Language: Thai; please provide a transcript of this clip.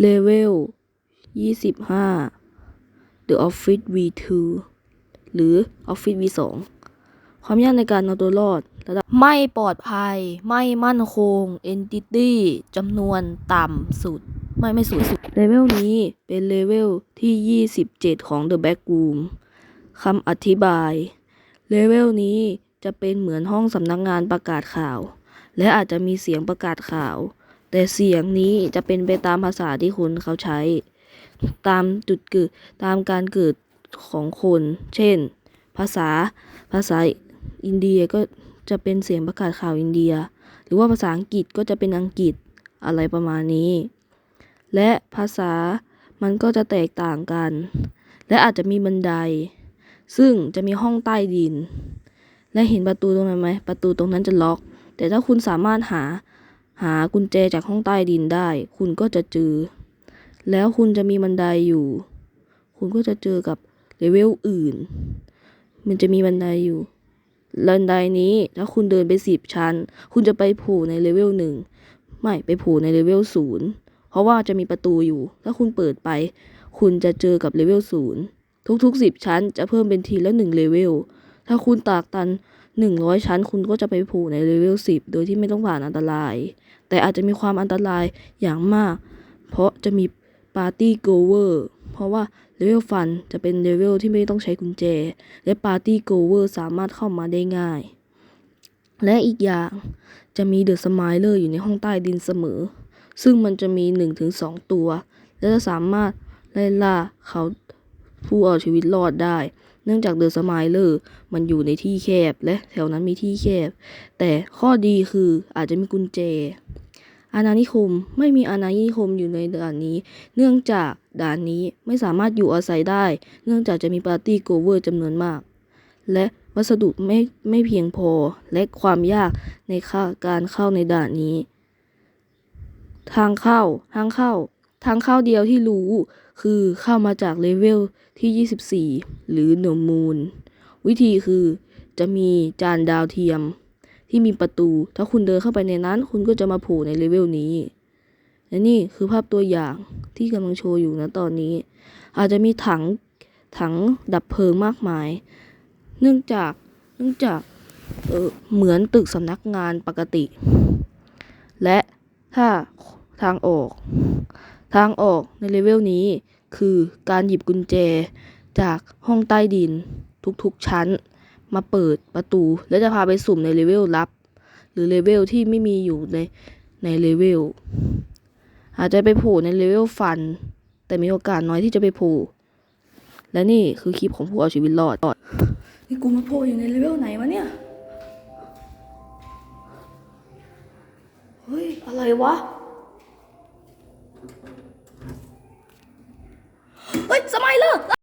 เลเวล25 The Office V2 หรือ Office V2 ความยากในการเอาตัวรอดระดับไม่ปลอดภัย ไม่มั่นคง Entity จำนวนต่ำสุด ไม่ไม่สูงสุด เลเวลนี้เป็นเลเวลที่ 27 ของ The Backroom คำอธิบาย เลเวลนี้จะเป็นเหมือนห้องสำนักงานประกาศข่าว และอาจจะมีเสียงประกาศข่าว แต่เสียงนี้จะเป็นไปตามภาษาที่คนเขาใช้ ตามจุดเกิดตามการเกิดของคน เช่น ภาษาภาษาอินเดียก็จะเป็นเสียงประกาศข่าวอินเดีย หรือว่าภาษาอังกฤษก็จะเป็นอังกฤษอะไรประมาณนี้ และภาษามันก็จะแตกต่างกัน และอาจจะมีบันได ซึ่งจะมีห้องใต้ดิน และเห็นประตูตรงนั้นไหมประตูตรงนั้นจะล็อก แต่ถ้าคุณสามารถหา หากุญแจจากห้องใต้ดินได้ คุณก็จะเจอ แล้วคุณจะมีบันไดอยู่ คุณก็จะเจอกับเลเวลอื่น มันจะมีบันไดอยู่บันไดนี้ถ้าคุณเดินไปสิบชั้น คุณจะไปโผล่ในเลเวลหนึ่งไม่ไปโผล่ในเลเวลศูนย์เพราะว่าจะมีประตูอยู่ ถ้าคุณเปิดไป คุณจะเจอกับเลเวลศูนย์ทุกๆสิบชั้นจะเพิ่มเป็นทีละหนึ่งเลเวลถ้าคุณตากตัน หนึ่งร้อยชั้นคุณก็จะไปโผล่ในเลเวลสิบโดยที่ไม่ต้องผ่านอันตราย แต่อาจจะมีความอันตรายอย่างมาก เพราะจะมีปาร์ตี้โกเวอร์เพราะว่าเลเวลฟันจะเป็นเลเวลที่ไม่ต้องใช้กุญแจ และปาร์ตี้โกเวอร์สามารถเข้ามาได้ง่าย และอีกอย่างจะมีเดอะสไมเลอร์อยู่ในห้องใต้ดินเสมอ ซึ่งมันจะมี 1-2 ตัว และจะสามารถไล่ล่าเขาผู้เอาชีวิตรอดได้ เนื่องจากเดอะสไมเลอร์มันอยู่ในที่แคบและแถวนั้นมีที่แคบ แต่ข้อดีคืออาจจะมีกุญแจ อาณานิคมไม่มีอาณานิคมอยู่ในด่านนี้ เนื่องจากด่านนี้ไม่สามารถอยู่อาศัยได้ เนื่องจากจะมีปาร์ตี้โกเวอร์จำนวนมาก และวัสดุไม่ไม่เพียงพอและความยากในค่าการเข้าในด่านนี้ ทางเข้า ทางเข้า ทางเข้าเดียวที่รู้ คือเข้ามาจากเลเวลที่ 24 หรือ No Moon วิธีคือจะมีจานดาวเทียมที่มีประตู ถ้าคุณเดินเข้าไปในนั้น คุณก็จะมาโผล่ในเลเวลนี้ และนี่คือภาพตัวอย่างที่กำลังโชว์อยู่นะตอนนี้ อาจจะมีถังถังดับเพลิงมากมาย เนื่องจากเนื่องจากเออเหมือนตึกสำนักงานปกติ และถ้าทางออก ทางออกในเลเวลนี้ คือการหยิบกุญแจ จากห้องใต้ดินทุกๆชั้น มาเปิดประตู แล้วจะพาไปสุ่มในเลเวลลับ หรือเลเวลที่ไม่มีอยู่ในในเลเวลอาจจะไปโผล่ในเลเวลฟัน แต่มีโอกาสน้อยที่จะไปโผล่และนี่คือคลิปของผู้เอาชีวิตรอด นี่กูมาโผล่อยู่ในเลเวลไหนวะเนี่ย เฮ้ย อะไรวะ 喂，怎么来了？